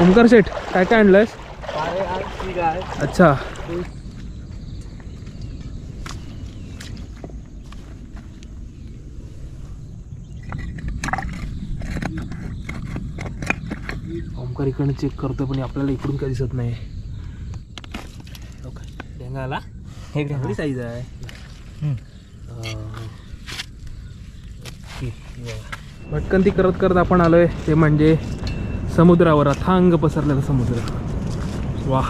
ओमकार शेठ काय काय आणलंयस? अच्छा. ओमकार इकडनं चेक करतोय पण आपल्याला इकडून काय दिसत नाही हो हे. चांगली साईज आहे. भटकंती करत करत आपण आलोय ते म्हणजे समुद्रावर अथांग पसरलेला समुद्र. वा.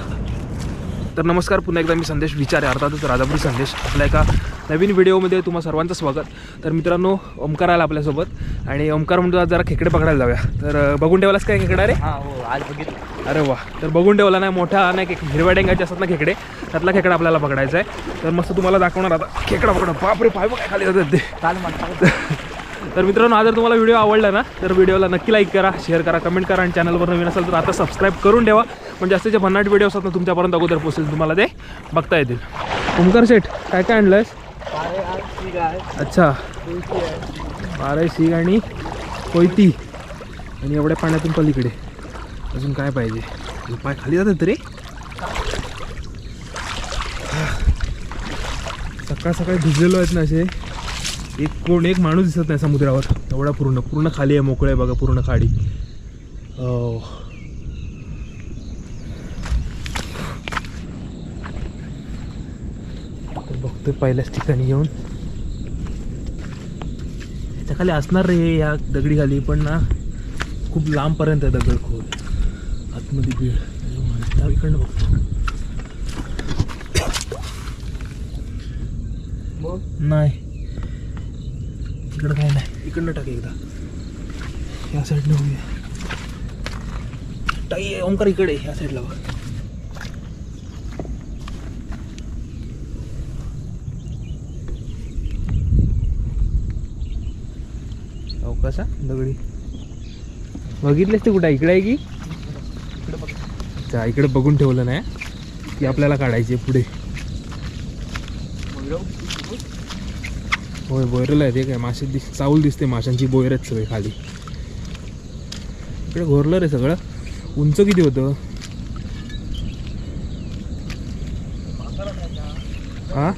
तर नमस्कार पुन्हा एकदा मी संदेश विचार आहे अर्थातच राजापुरी संदेश. आपल्या एका नवीन व्हिडिओमध्ये तुम्हा सर्वांचं स्वागत. तर मित्रांनो ओमकार आला आपल्यासोबत. आणि ओमकार म्हणतो आज जरा खेकडे पकडायला जाऊया. तर बघून ठेवलास काय खेकडा रे? हा आज बघितलं. अरे वा. तर बघून ठेवला नाही मोठा नाही हिरव्या डेंगाचे असतात ना खेकडे त्यातला खेकडा आपल्याला पकडायचा आहे. तर मस्त तुम्हाला दाखवणार आता. खेकडा पकडा. बापरे पाय बघ काय खाली जातात ते. काल म्हणता तर मित्रांनो हा जर तुम्हाला व्हिडिओ आवडला ना तर व्हिडिओला नक्की लाईक करा शेअर करा कमेंट करा आणि चॅनलवर नवीन असेल तर आता सबस्क्राईब करून ठेवा. म्हणजे जे भन्नाट व्हिडिओ असतात ना तुमच्यापर्यंत अगोदर पोहोचेल तुम्हाला ते बघता येतील. ओमकार शेठ काय काय आणलंयस? अच्छा. बारा शीग आणि कोयती. आणि एवढ्या पाण्यातून पलीकडे. अजून काय पाहिजे? पाय खाली जातात रे सकाळ सकाळी भिजलेलो आहेत ना असे. एक कोण एक माणूस दिसत नाही समुद्रावर. एवढा पूर्ण पूर्ण खाली आहे मोकळे बघा पूर्ण खाडी. बघतोय पहिल्याच ठिकाणी येऊन. त्या खाली असणार रे या दगडी खाली पण ना खूप लांबपर्यंत आहे दगड खोल. आतमध्ये त्या इकडनं बघतो. नाही. इकडं काय नाही. इकडनं टाक एकदा. या साईडनं होऊया. टाई ओंकार इकडे ह्या साईडला बघ. कसा? दगडी. बघितलेस ते कुठं? इकडे आहे की? अच्छा इकडे बघून ठेवलं नाही की आपल्याला काढायचे पुढे. होय बोयरला आहे ते काय मासे दिस चावल दिसते माशांची बोयर आहेत सगळे खाली. इकडे घोरलं रे सगळं. उंच किती होतं? हा?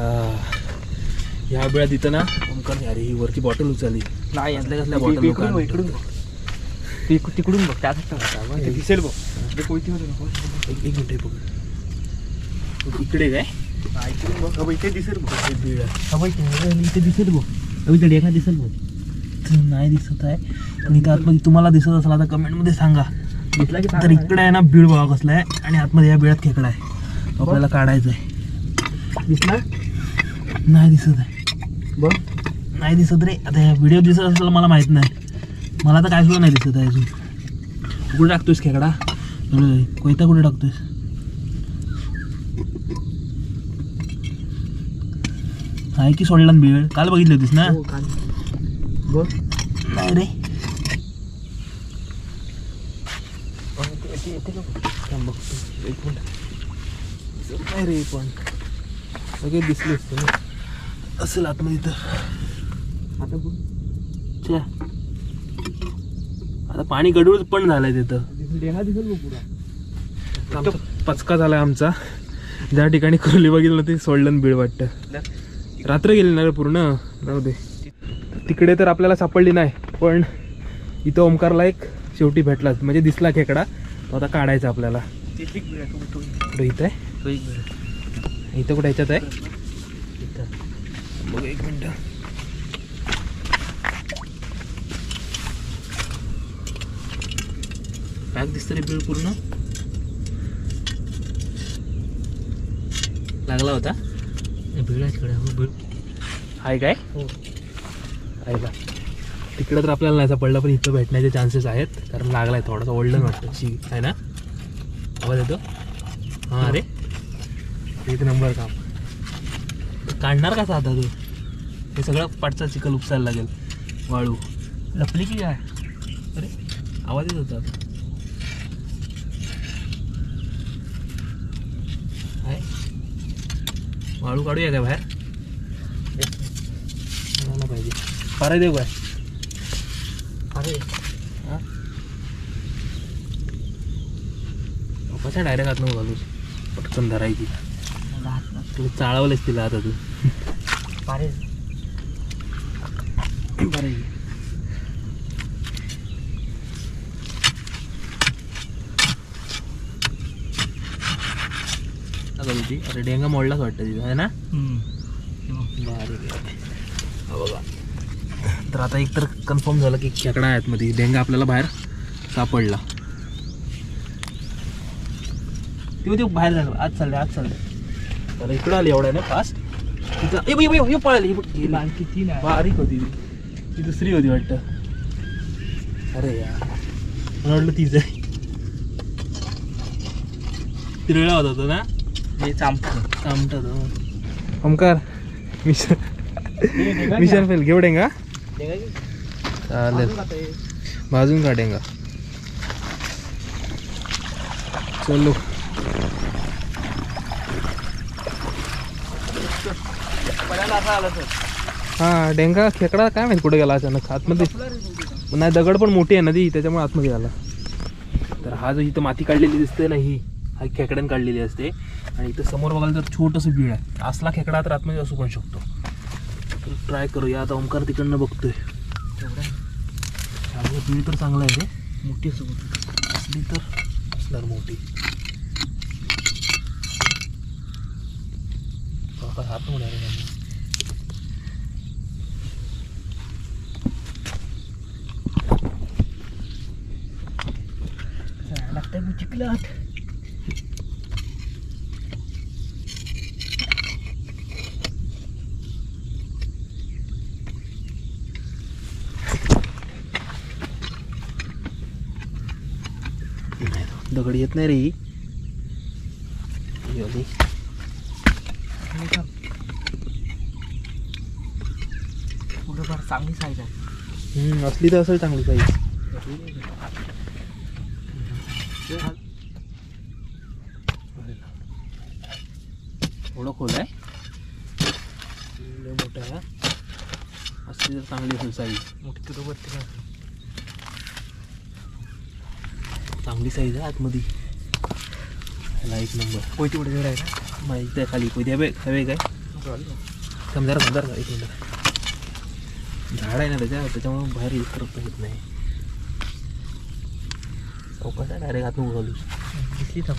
ह्या वेळात इथं ना ओमकार अरे ही वरती बॉटल उचलली. नाही कसल्या कसल्या बॉटल इकडून बघ. इकडून बघ. तिक- तिकडून बघ त्याच दिसेल बघ. ते कोयती मध्ये नको. एक एक मिनिट बघ. इकडे काय? हा, इकडून बघ. अबे, इथे दिसेल बघ. हे बीळ. आहे. इथे दिसेल बघ. अबे, इथे डेखा दिसेल बघ. इथं नाही दिसत आहे. पण इथं आतमध्ये तुम्हाला दिसत असेल आता कमेंटमध्ये सांगा. दिसला की तर इकडे आहे ना बीळ बघा कसला आहे. आणि आतमध्ये या बिळात खेकडा आहे. तो आपल्याला काढायचा आहे दिसला? नाही दिसत आहे. बघ नाही दिसत रे. आता व्हिडिओ दिसत असेल मला माहीत नाही. मला तर काय सुद्धा नाही दिसत आहे अजून. कुठे टाकतोयस खेकडा? कोयता कुठे टाकतोयस? आहे की सोडला ना बिळ? काल बघितली होतीस ना? काल. बघ नाही रे. बघतो. नाही रे पण. सगळे दिसले असते ना. असेल आतमध्ये तर आता छ्या. आता पाणी गडूळ पण झालंय तिथं. डेखा दिसेल पुरा. पचका झालाय आमचा. ज्या ठिकाणी खोली बघितलं ते सोडलं बीळ वाटतं. रात्र गेली ना पूर्ण. जाऊ दे. तिकडे तर आपल्याला सापडली नाही पण इथं ओमकारला एक शेवटी भेटला. म्हणजे दिसला खेकडा. तो आता काढायचा आपल्याला. इथं आहे. इथं कुठं ह्याच्यात आहे. इथं. बघ एक मिनिट. पॅक दिसतं रे बिळ पूर्ण. लागला होता. हे बिळ आहे तिकडे हो, बिळ आहे काय? हो. आईला तिकडं तर आपल्याला नाही सापडलं पण इथं भेटण्याचे चान्सेस आहेत. कारण लागलाय थोडासा ओल्डन वाटतं. शी आहे ना? आवाज येतो? हां अरे एक नंबर काम. काढणार का आता तू हे सगळं पाठचा चिखल उपसायला लागेल. वाळू. लपली की काय? अरे आवाज येत होता. काय? वाळू काढूया काय बाहेर? पाहिजे. पारा देऊ काय? अरे हां? कशा डायरेक्ट आत नको घालू पटकन धरायची. तुम्ही चाळवलंच तिला आता तू. पारे. बरं. होती अरे डेंगा मोडलाच वाटतं तिथं आहे ना? बघा. तर आता एक तर कन्फर्म झालं की खेकडा आहेत मध्ये डेंगा आपल्याला बाहेर सापडला. ते ते बाहेर झालं आज चालले आज चालले. तर इकडं आली एवढ्या ना फास्ट तिथं पळाली. ही बघ. किती नाही बारीक होती ती. ती दुसरी होती वाटतं. अरे यार. मला वाटलं तीच आहे तिरळा होता तो ना? हे चांपत कामटा तो ओमकार मिशन मिशन फेल घेवडेंगा चालेल. भाजून काढेंगा चलो. हा डेंगा खेकडा काय माहिती कुठे गेला अचानक? आतमध्ये. नाही दगड पण मोठी आहे नदी त्याच्यामुळे आतमध्ये आला. तर हा जो इथं माती काढलेली दिसते ना ही हा खेकड्यान काढलेली असते. आणि इथं समोर बघायला तर छोटंसं बीळ आहे. असला खेकडा तर आतमध्ये असू पण शकतो. तर ट्राय करूया आता ओंकार तिकडनं बघतोय. बीळ तर चांगलं आहे रे. मोठी सोबत असली तर असणार मोठी. हात चिखलात दगड येत नाही रे चांगली साईज आहे. हम्म, असली तर असेल चांगली साईज थोडं खोल आहे? मोठं आहे. असली तर चांगली असेल साईज मोठी तुला वरती काय चांगली साईज आहे आतमध्ये. ह्याला एक नंबर कोयती जड आहे? ना माहिती आहे खाली कोणती हवे हवे काय समजा समजा एक मिनिट झाड आहे ना त्याच्या त्याच्यामुळे बाहेर यूज करता येत नाही. चौकट आहे डायरेक्ट आत घालू दिसली तर.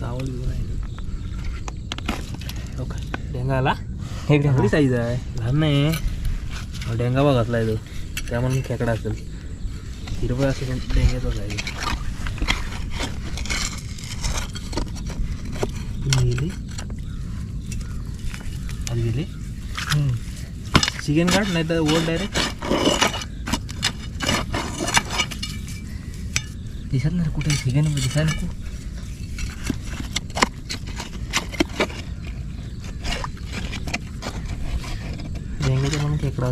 चावल बिवल आहे का? डेंगा आला? हे चांगली साईज आहे. लहान नाही डेंगा बघ घातलाय तो. त्यामुळे खेकडा असेल. हिरवं असेल डेंग्याचाच आहे. तो. गेली. चिकन काढ नाही तर ओढ डायरेक्ट दिसत नाही कुठे ठिकाणी दिसायला नको. डेंग्याचा म्हणून खेकडा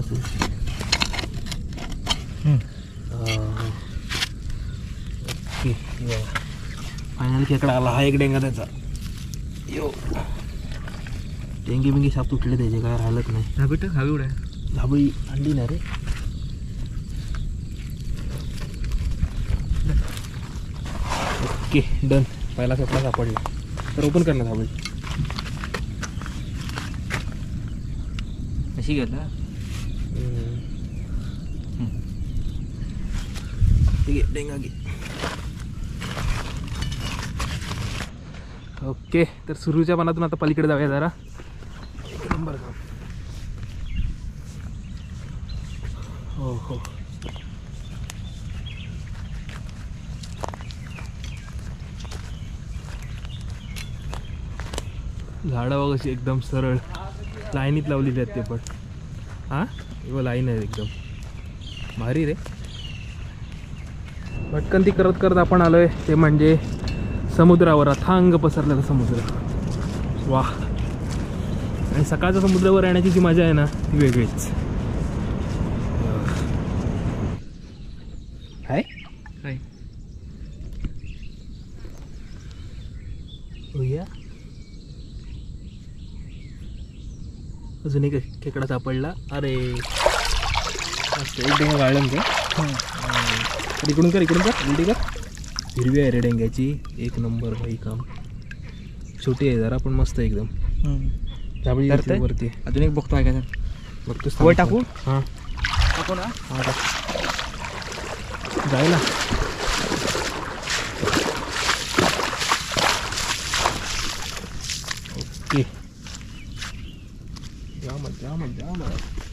ओके फायनल खेकडा आला. हा एक डेंगा त्याचा. यो. डेंगे बिंगे साप तुटले त्याचे काय राहिलंच नाही. धाबीट हवी उड्या धाबळी अंडी ना रे. Okay done. पहिला खेकडा सापडला. तर ओपन कर ना धाबळी कशी गेला ठीक आहे डेंगा घे. ओके तर सुरूच्या मनातून आता पलीकडे जाऊया जरा एक नंबर काम हो हो. झाडं बघ अशी एकदम सरळ. लाईनीत लावलेली आहेत ते पण. हां? व लाईन आहे एकदम. भारी रे. भटकंती करत करत आपण आलो आहे ते म्हणजे समुद्रावर अथांग पसरलेला समुद्र. वा आणि सकाळच्या समुद्रावर येण्याची जी मजा आहे ना ती वेगळीच आहे काय होया अजून एक खेकडा सापडला. अरे. मस्त एक डेंगा गाळलं का इकडून कर इकडून कर उलटी कर. हिरवी आहे रे डेंग्याची. एक नंबर भाई काम. छोटी आहे जरा पण मस्त आहे एकदम? वरती. अजून एक बघतो आहे का? बघतोस टाकू? हां. टाकू ना. हा टाक. जायला. Dama, dama.